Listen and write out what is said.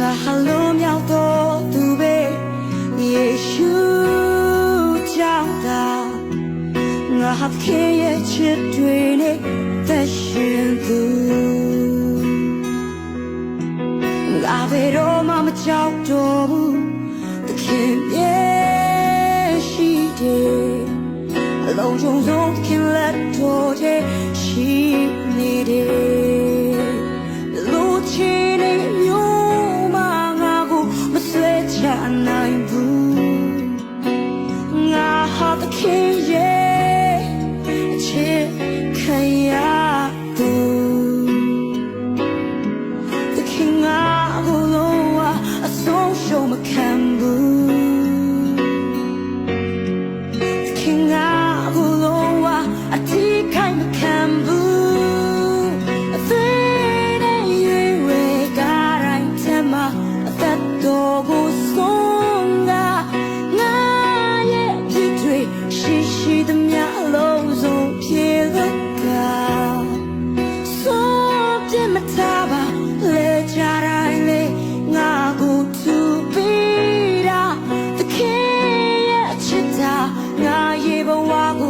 ငါဟာလုံးမြောက်တော့သူပဲယေရှုကြောင့်သာငါဟာခင်ရဲ့ချစ်တွေနဲ့သက်ရှင်သူငါဘယ်တော့မှမကြောက်တော့ဘူးသခင်ရဲ့ရှိတယ်အလုံးစုံဆုံးခင်လက်တော်တဲ့ရှိနေတယ်လူချင်းနေ နိုင်ဘူးငါဟာသခင်ရဲ့အချစ်ခံရဘူးသခင်ငါကိုလုံးဝအဆုံးရှုံးမခံဘူး သာငါရေဘဝကို